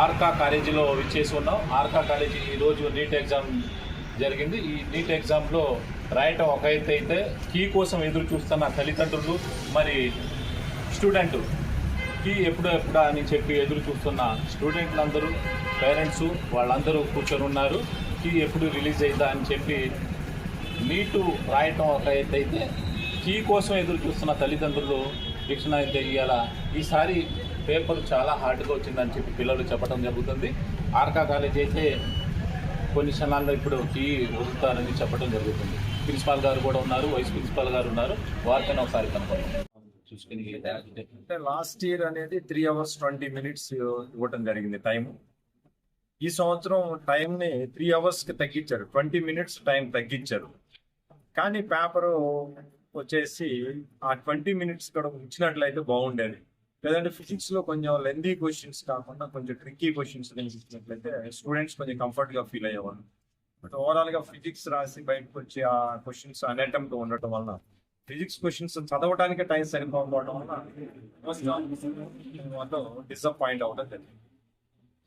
ఆర్కా కాలేజీలో విచ్చేసి ఉన్నాం. ఆర్కా కాలేజీ ఈరోజు నీట్ ఎగ్జామ్ జరిగింది. ఈ నీట్ ఎగ్జామ్లో రాయటం ఒక ఎత్తు అయితే కీ కోసం ఎదురు చూస్తున్న తల్లిదండ్రులు మరి స్టూడెంట్ కీ ఎప్పుడు ఎప్పుడా అని చెప్పి ఎదురు చూస్తున్న స్టూడెంట్లు అందరూ పేరెంట్స్ వాళ్ళందరూ కూర్చొని ఉన్నారు. కీ ఎప్పుడు రిలీజ్ అవుతా అని చెప్పి నీటు రాయటం ఒక ఎత్తు అయితే కీ కోసం ఎదురు చూస్తున్న తల్లిదండ్రులు శిక్షణ అయితే ఇవాళ ఈసారి పేపర్ చాలా హార్డ్గా వచ్చిందని చెప్పి పిల్లలు చెప్పడం జరుగుతుంది. ఆర్కా కాలేజ్ అయితే కొన్ని క్షణాల్లో ఇప్పుడు టీ వదులుతారని చెప్పడం జరుగుతుంది. ప్రిన్సిపాల్ గారు కూడా ఉన్నారు వైస్ ప్రిన్సిపాల్ గారు ఉన్నారు. వారికైనా ఒకసారి కనుక్కోండి. చూసుకుని అంటే లాస్ట్ ఇయర్ అనేది త్రీ అవర్స్ ట్వంటీ మినిట్స్ ఇవ్వటం జరిగింది టైం. ఈ సంవత్సరం టైంని త్రీ అవర్స్కి తగ్గించారు. ట్వంటీ మినిట్స్ టైం తగ్గించారు. కానీ పేపరు వచ్చేసి ఆ ట్వంటీ మినిట్స్ కూడా ఉంచినట్లయితే బాగుండేది. లేదంటే ఫిజిక్స్లో కొంచెం లెందీ క్వశ్చన్స్ కాకుండా కొంచెం ట్రిక్కీ క్వశ్చన్స్ ఇచ్చినట్లయితే స్టూడెంట్స్ కొంచెం కంఫర్ట్గా ఫీల్ అయ్యేవాళ్ళు. బట్ ఓవరాల్గా ఫిజిక్స్ రాసి బయటకు వచ్చి ఆ క్వశ్చన్స్ అనటెంప్ట్ ఉండటం వలన ఫిజిక్స్ క్వశ్చన్స్ చదవడానికి టైం సరిపోకపోవడం వల్ల డిసప్పాయింట్ అవడం జరిగింది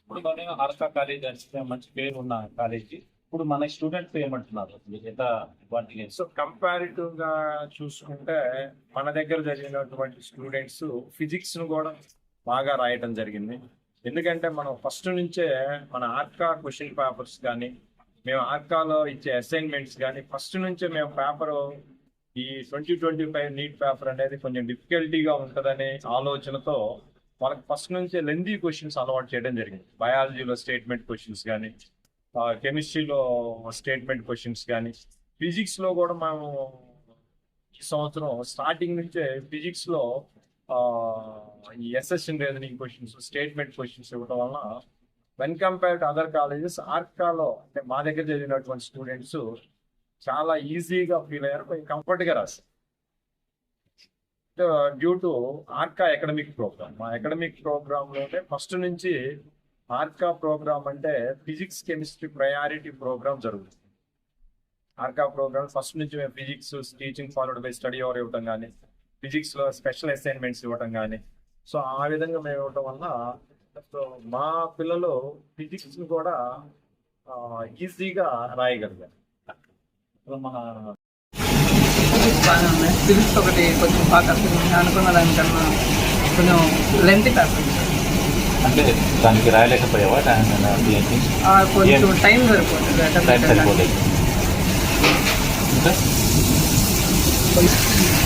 ఇప్పుడు మన ఆర్కా కాలేజ్ అంటే మంచి పేరు ఉన్న కాలేజీ ఇప్పుడు మన స్టూడెంట్స్ ఏమంటున్నారు? మీకు అడ్వాంటేజ్ సో కంపారిటివ్గా చూసుకుంటే మన దగ్గర జరిగినటువంటి స్టూడెంట్స్ ఫిజిక్స్ను కూడా బాగా రాయటం జరిగింది. ఎందుకంటే మనం ఫస్ట్ నుంచే మన ఆర్కా క్వశ్చన్ పేపర్స్ కానీ మేము ఆర్కాలో ఇచ్చే అసైన్మెంట్స్ కానీ ఫస్ట్ నుంచే మేము పేపర్ ఈ twenty twenty five NEET paper అనేది కొంచెం డిఫికల్టీగా ఉంటుందనే ఆలోచనతో వాళ్ళకి ఫస్ట్ నుంచే లెందీ క్వశ్చన్స్ అలవాటు చేయడం జరిగింది. బయాలజీలో స్టేట్మెంట్ క్వశ్చన్స్ కానీ కెమిస్ట్రీలో స్టేట్మెంట్ క్వశ్చన్స్ కానీ ఫిజిక్స్లో కూడా మేము ఈ సంవత్సరం స్టార్టింగ్ నుంచే ఫిజిక్స్లో assertion reasoning questions statement questions ఇవ్వడం వలన when compare to other colleges ఆర్కాలో అంటే మా దగ్గర చదివినటువంటి స్టూడెంట్స్ చాలా ఈజీగా ఫీల్ అయ్యారు కొంచెం కంఫర్ట్గా రాశారు due to Arka academic program మా అకాడమిక్ ప్రోగ్రామ్లోనే ఫస్ట్ నుంచి ఆర్కా ప్రోగ్రామ్ అంటే ఫిజిక్స్ కెమిస్ట్రీ ప్రయారిటీ ప్రోగ్రామ్ జరుగుతుంది. ఆర్కా ప్రోగ్రామ్ ఫస్ట్ నుంచి మేము physics teaching followed by study hour ఇవ్వటం కానీ ఫిజిక్స్లో స్పెషల్ అసైన్మెంట్స్ ఇవ్వటం కానీ సో ఆ విధంగా మేము ఇవ్వటం వల్ల సో మా పిల్లలు ఫిజిక్స్ కూడా ఈజీగా రాయగలిగారు. ఇప్పుడు మన బాగానే ఉన్నాయి. ఒకటి కొంచెం బాగా అనుకున్న దానికన్నా కొంచెం లెంత్ పేపర్ అంటే దానికి రాయలేకపోయావా? ఏంటి? కొంచెం టైం సరిపోతుంది టైం సరిపోలేదు. ఇంకా?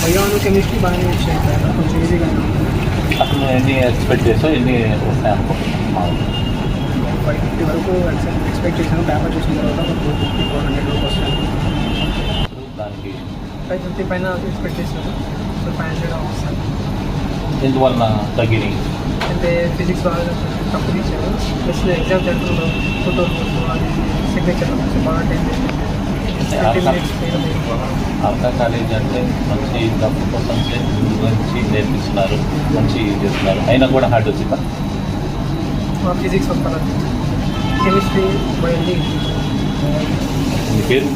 బయోలో కెమిస్ట్రీ బాగానే వచ్చాయి సార్ కొంచెం ఈజీగానే ఉంది అసలు ఎన్ని ఎక్స్పెక్ట్ చేసావు? ఎన్ని వస్తాయి అనుకుంటున్నావు? ఫైవ్ ఫిఫ్టీ వరకు ఎక్స్పెక్ట్ చేశాను పేపర్ చూసిన తర్వాత ఫోర్ ఫిఫ్టీ ఫోర్ హండ్రెడ్ వరకు వస్తాను దానికి ఫైవ్ ఫిఫ్టీ పైన ఎక్స్పెక్ట్ చేశాను సో ఫైవ్ హండ్రెడ్ వస్తాను ఎందువలన తగ్గినాయి? అంటే ఫిజిక్స్ బాగా తక్కువ ఇచ్చారు. ప్లస్ ఎగ్జామ్ సెంటర్లో ఫోటో అది సిగ్నేచర్ బాగా టైం ఆర్కా కాలేజ్ అంటే మంచి తక్కువ మంచి మంచి నేర్పిస్తున్నారు మంచి చేస్తున్నారు. అయినా కూడా హార్డ్ వచ్చిందా? ఫిజిక్స్ కెమిస్ట్రీ బయాలజీ పేరు?